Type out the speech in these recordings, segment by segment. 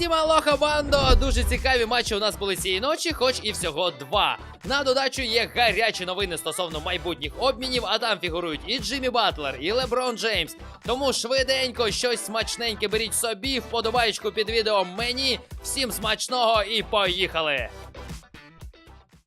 Усім алоха, бандо! Дуже цікаві матчі у нас були цієї ночі, хоч і всього два. На додачу є гарячі новини стосовно майбутніх обмінів, а там фігурують і Джиммі Батлер, і Леброн Джеймс. Тому швиденько щось смачненьке беріть собі, вподобаєчку під відео мені. Всім смачного і поїхали!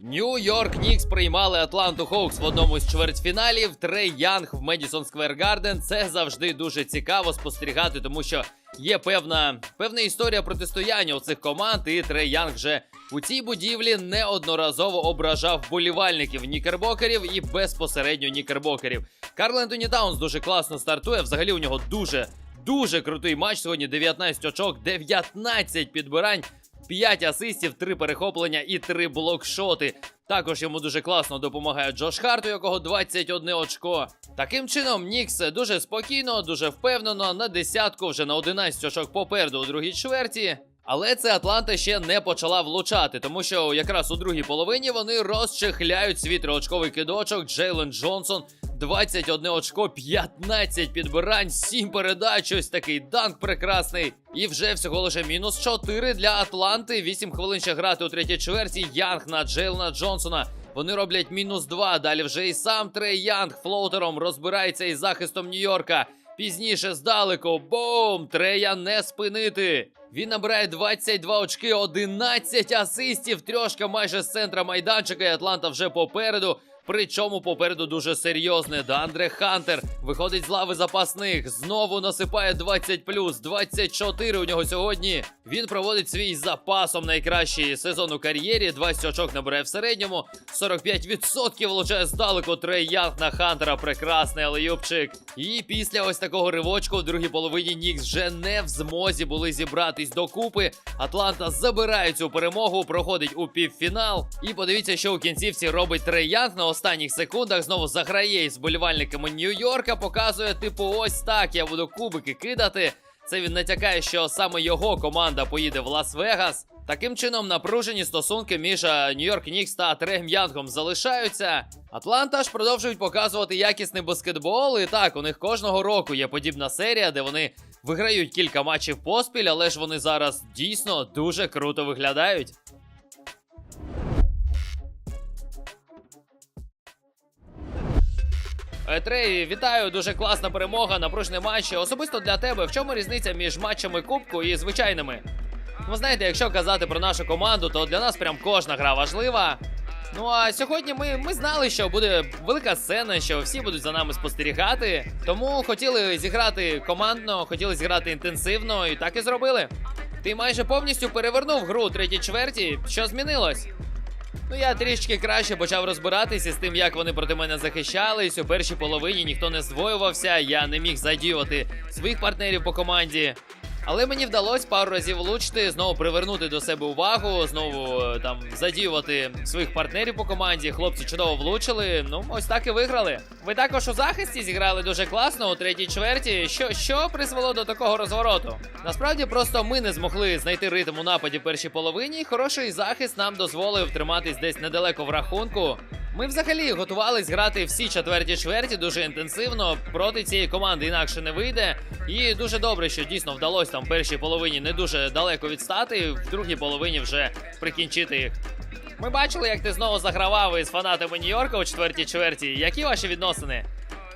Нью-Йорк Нікс приймали Атланту Хоукс в одному з чвертьфіналів. Трей Янг в Медісон Сквер Гарден. Це завжди дуже цікаво спостерігати, тому що є певна, певна історія протистояння у цих команд. І Трей Янг вже у цій будівлі неодноразово ображав болівальників нікербокерів і безпосередньо нікербокерів. Карл Ентоні Таунс дуже класно стартує. Взагалі у нього дуже. Дуже крутий матч. Сьогодні 19 очок, 19 підбирань. 5 асистів, 3 перехоплення і 3 блокшоти. Також йому дуже класно допомагає Джош Харт, у якого 21 очко. Таким чином, Нікс дуже спокійно, дуже впевнено на десятку, вже на 11 очок попереду у другій чверті. Але це Атланта ще не почала влучати, тому що якраз у другій половині вони розчехляють свій триочковий кидочок. Джейлен Джонсон 21 очко, 15 підбирань, 7 передач. Ось такий данк прекрасний. І вже всього лише мінус 4 для Атланти. 8 хвилин ще грати у третій чверті. Янг на Джейлена Джонсона. Вони роблять мінус 2. Далі вже і сам Трей Янг флоутером розбирається із захистом Нью-Йорка. Пізніше здалеку. Бум! Трея не спинити. Він набирає 22 очки, 11 асистів. Трьошка майже з центра майданчика. І Атланта вже попереду. Причому попереду дуже серйозне. Дандре Хантер виходить з лави запасних. Знову насипає 20 24 у нього сьогодні. Він проводить свій запасом найкращий сезон у кар'єрі. 20 очок набирає в середньому. 45% влучає здалеку Трей Янг на Хантера. Прекрасний алеюбчик. І після ось такого ривочку в другій половині Нікс вже не в змозі були зібратись докупи. Атланта забирає цю перемогу, проходить у півфінал. І подивіться, що у кінцівці робить Трей Янг на останніх секундах. Знову заграє із болівальниками Нью-Йорка. Показує, типу, ось так я буду кубики кидати. Це він натякає, що саме його команда поїде в Лас-Вегас. Таким чином, напружені стосунки між е, Нью-Йорк Нікс та Трем Янгом залишаються. Атланта ж продовжують показувати якісний баскетбол. І так, у них кожного року є подібна серія, де вони виграють кілька матчів поспіль, але ж вони зараз дійсно дуже круто виглядають. Е, Трей, вітаю, дуже класна перемога, напружений матч. Особисто для тебе, в чому різниця між матчами Кубку і звичайними? Ви знаєте, якщо казати про нашу команду, то для нас прям кожна гра важлива. Ну а сьогодні ми, ми знали, що буде велика сцена, що всі будуть за нами спостерігати. Тому хотіли зіграти командно, хотіли зіграти інтенсивно, і так і зробили. Ти майже повністю перевернув гру третій чверті. Що змінилось? Ну, я трішки краще почав розбиратися з тим, як вони проти мене захищались. У першій половині ніхто не здвоювався, я не міг задіювати своїх партнерів по команді. Але мені вдалося пару разів влучити, знову привернути до себе увагу, знову е, там задіювати своїх партнерів по команді. Хлопці чудово влучили. Ну, ось так і виграли. Ви також у захисті зіграли дуже класно у третій чверті. Що, що призвело до такого розвороту? Насправді просто ми не змогли знайти ритм у нападі в першій половині. Хороший захист нам дозволив триматись десь недалеко в рахунку. Ми взагалі готувались грати всі четверті чверті дуже інтенсивно. Проти цієї команди інакше не вийде. І дуже добре, що дійсно вдалося там в першій половині не дуже далеко відстати, в другій половині вже прикінчити їх. Ми бачили, як ти знову загравав із фанатами Нью-Йорка у четвертій чверті. Які ваші відносини?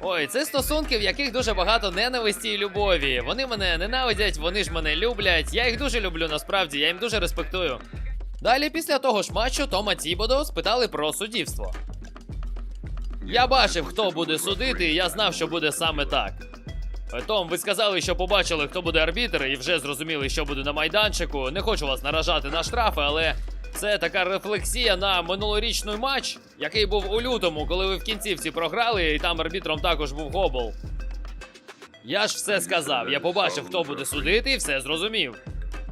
Ой, це стосунки, в яких дуже багато ненависті і любові. Вони мене ненавидять, вони ж мене люблять. Я їх дуже люблю, насправді, я їм дуже респектую. Далі, після того ж матчу, Тома Тібодо спитали про суддівство. Я бачив, хто буде судити, і я знав, що буде саме так. Том, ви сказали, що побачили, хто буде арбітр, і вже зрозуміли, що буде на майданчику. Не хочу вас наражати на штрафи, але це така рефлексія на минулорічний матч, який був у лютому, коли ви в кінцівці програли, і там арбітром також був Гобл. Я ж все сказав. Я побачив, хто буде судити, і все зрозумів.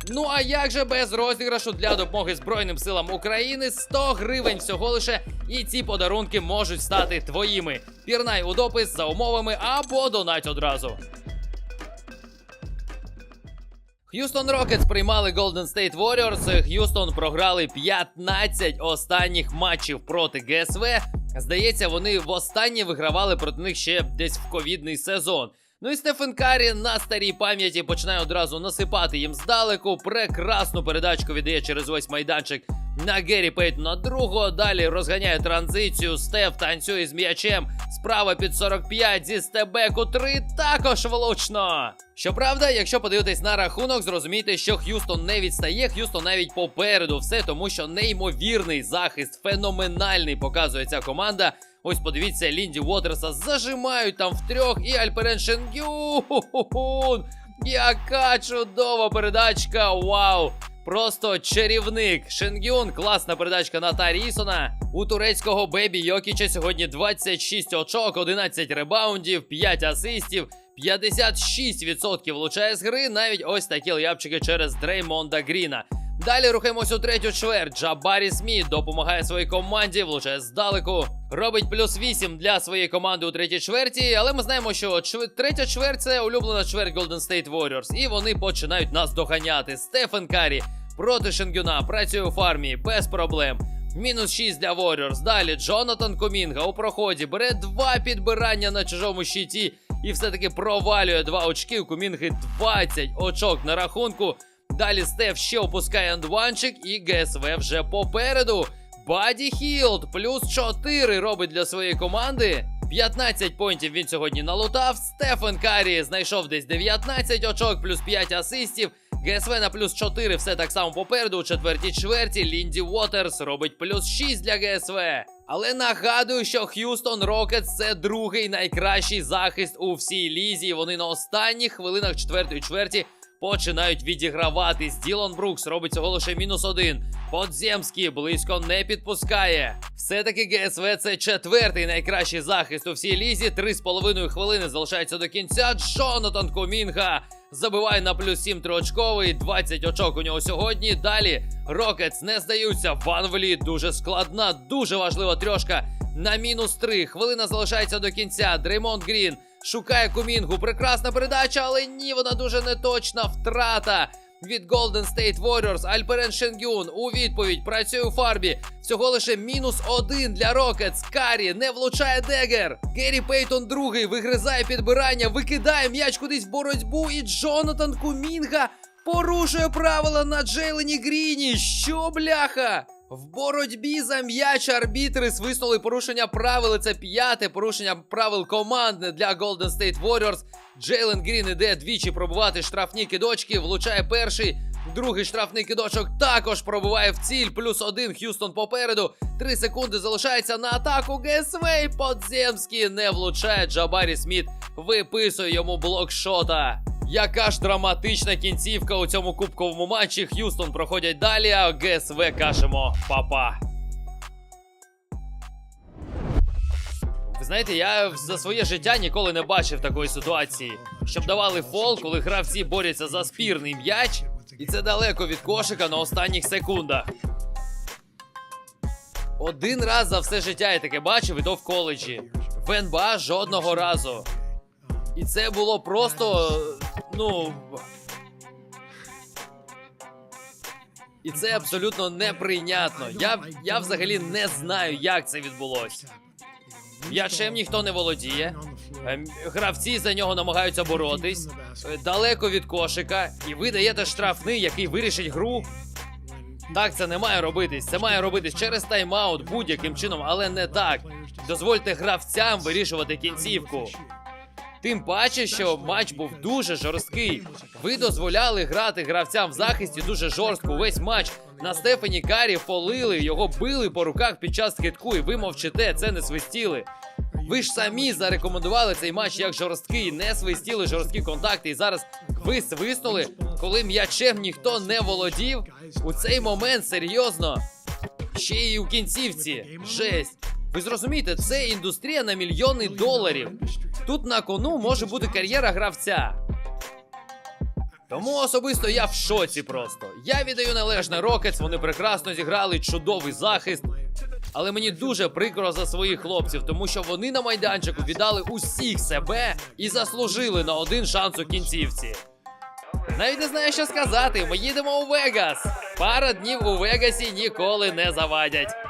Ну а як же без розіграшу для допомоги Збройним силам України 100 гривень всього лише, і ці подарунки можуть стати твоїми. Пірнай у допис за умовами або донать одразу. Х'юстон Рокетс приймали Golden State Warriors. Х'юстон програли 15 останніх матчів проти ГСВ. Здається, вони востаннє вигравали проти них ще десь в ковідний сезон. Ну і Стефен Карі на старій пам'яті починає одразу насипати їм здалеку. Прекрасну передачку віддає через ось майданчик на Гері Пейтона другого. Далі розганяє транзицію. Стеф танцює з м'ячем. Справа під 45 зі стебеку 3 також влучно. Щоправда, якщо подивитись на рахунок, зрозумійте, що Х'юстон не відстає. Х'юстон навіть попереду все, тому що неймовірний захист, феноменальний показує ця команда. Ось подивіться, Лінді Уотерса зажимають там втрьох і Альперен Шенгюн. Яка чудова передачка! Вау! Просто чарівник. Шенгюн, класна передачка на Тарісона. У турецького Бебі Йокіча сьогодні 26 очок, 11 ребаундів, 5 асистів, 56% влучає з гри. Навіть ось такі лyapчики через Дреймонда Гріна. Далі рухаємось у третю чверть. Джабарі Сміт допомагає своїй команді, влучає здалеку. Робить плюс 8 для своєї команди у третій чверті. Але ми знаємо, що третя чверть це улюблена чверть Golden State Warriors. І вони починають нас доганяти. Стефен Карі проти Шенгюна працює у фармі без проблем. Мінус 6 для Warriors. Далі Джонатан Комінга у проході бере два підбирання на чужому щиті і все-таки провалює два очки. У Комінги 20 очок на рахунку. Далі Стеф ще опускає андванчик і ГСВ вже попереду. Баді Хілд плюс 4 робить для своєї команди. 15 поінтів він сьогодні налутав. Стефен Карі знайшов десь 19 очок, плюс 5 асистів. ГСВ на плюс 4 все так само попереду. У четвертій чверті Лінді Уотерс робить плюс 6 для ГСВ. Але нагадую, що Х'юстон Рокетс це другий найкращий захист у всій лізі. Вони на останніх хвилинах четвертої чверті починають відіграватись. Ділон Брукс робить цього лише мінус один. Подземський близько не підпускає. Все-таки ГСВ це четвертий найкращий захист у всій лізі. Три з половиною хвилини залишається до кінця. Джонатан Комінга забиває на плюс 7 триочковий. 20 очок у нього сьогодні. Далі Рокетс не здаються. Ван Вліт дуже складна, дуже важлива трьошка. На мінус 3. Хвилина залишається до кінця. Дреймонд Грін шукає Кумінгу. Прекрасна передача, але ні, вона дуже неточна. Втрата від Golden State Warriors. Альперен Шенгюн у відповідь працює у фарбі. Всього лише мінус один для Рокетс. Карі не влучає Дегер. Геррі Пейтон другий вигризає підбирання, викидає м'яч кудись в боротьбу. І Джонатан Кумінга порушує правила на Джейлені Гріні. Що бляха? В боротьбі за м'яч арбітри свиснули порушення правил. Це п'яте порушення правил командне для Golden State Warriors. Джейлен Грін іде двічі пробувати штрафні кидочки, влучає перший. Другий штрафний кидочок також пробуває в ціль. Плюс один Х'юстон попереду. Три секунди залишається на атаку. ГСВ і Подземський не влучає. Джабарі Сміт виписує йому блокшота. Яка ж драматична кінцівка у цьому кубковому матчі. Х'юстон проходять далі, а ГСВ кажемо папа. Ви знаєте, я за своє життя ніколи не бачив такої ситуації, щоб давали фол, коли гравці борються за спірний м'яч, і це далеко від кошика на останніх секундах. Один раз за все життя я таке бачив, і то в коледжі. В НБА жодного разу. І це було просто. Ну. І це абсолютно неприйнятно. Я, я взагалі не знаю, як це відбулося. М'ячем ніхто не володіє. Ем, Гравці за нього намагаються боротись далеко від кошика, і ви даєте штрафний, який вирішить гру. Так це не має робитись. Це має робитись через тайм-аут будь-яким чином, але не так. Дозвольте гравцям вирішувати кінцівку. Тим паче, що матч був дуже жорсткий. Ви дозволяли грати гравцям в захисті дуже жорстко. Увесь матч на Стефані Карі фолили, його били по руках під час китку, і ви мовчите, це не свистіли. Ви ж самі зарекомендували цей матч як жорсткий, не свистіли жорсткі контакти. І зараз ви свиснули, коли м'ячем ніхто не володів. У цей момент серйозно. Ще й у кінцівці. Жесть. Ви зрозумієте, це індустрія на мільйони доларів. Тут на кону може бути кар'єра гравця. Тому особисто я в шоці просто. Я віддаю належне Рокетс, вони прекрасно зіграли чудовий захист. Але мені дуже прикро за своїх хлопців, тому що вони на майданчику віддали усіх себе і заслужили на один шанс у кінцівці. Навіть не знаю, що сказати. Ми їдемо у Вегас. Пара днів у Вегасі ніколи не завадять.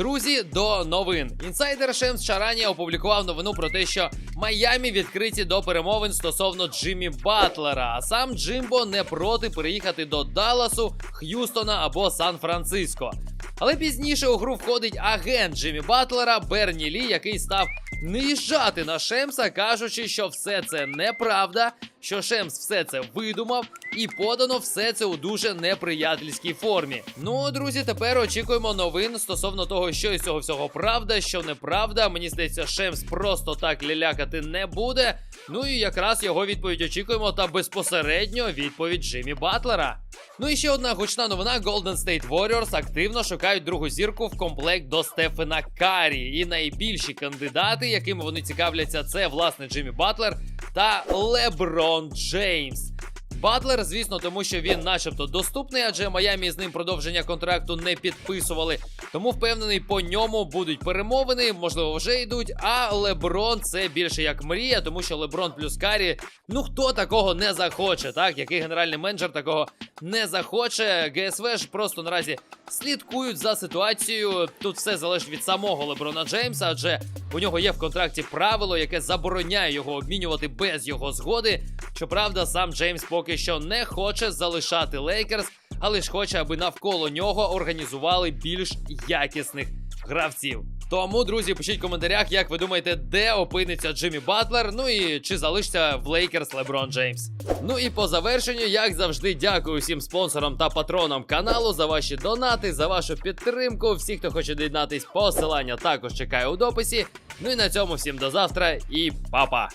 Друзі, до новин. Інсайдер Шемс Шарані опублікував новину про те, що Майамі відкриті до перемовин стосовно Джиммі Батлера. А сам Джимбо не проти переїхати до Далласу, Х'юстона або Сан-Франциско. Але пізніше у гру входить агент Джиммі Батлера Берні Лі, який став наїжджати на Шемса, кажучи, що все це неправда, що Шемс все це видумав, і подано все це у дуже неприятельській формі. Ну, друзі, тепер очікуємо новин стосовно того, що із цього всього правда, що неправда. Мені здається, Шемс просто так лялякати не буде. Ну і якраз його відповідь очікуємо, та безпосередньо відповідь Джиммі Батлера. Ну і ще одна гучна новина: Golden State Warriors активно шукають другу зірку в комплект до Стефена Карі. І найбільші кандидати, якими вони цікавляться, це власне Джиммі Батлер та Леброн Джеймс. Батлер, звісно, тому що він, начебто, доступний, адже Майамі з ним продовження контракту не підписували. Тому впевнений, по ньому будуть перемовини, можливо, вже йдуть. А Леброн це більше як мрія, тому що Леброн плюс Карі, ну хто такого не захоче, так? Який генеральний менеджер такого не захоче. ГСВ ж просто наразі слідкують за ситуацією. Тут все залежить від самого Леброна Джеймса, адже у нього є в контракті правило, яке забороняє його обмінювати без його згоди. Щоправда, сам Джеймс поки що не хоче залишати Лейкерс, але ж хоче, аби навколо нього організували більш якісних гравців. Тому, друзі, пишіть в коментарях, як ви думаєте, де опиниться Джиммі Батлер, ну і чи залишиться в Лейкерс Леброн Джеймс. Ну і по завершенню, як завжди, дякую всім спонсорам та патронам каналу за ваші донати, за вашу підтримку. Всі, хто хоче доєднатись, посилання також чекаю у дописі. Ну і на цьому всім до завтра і па-па!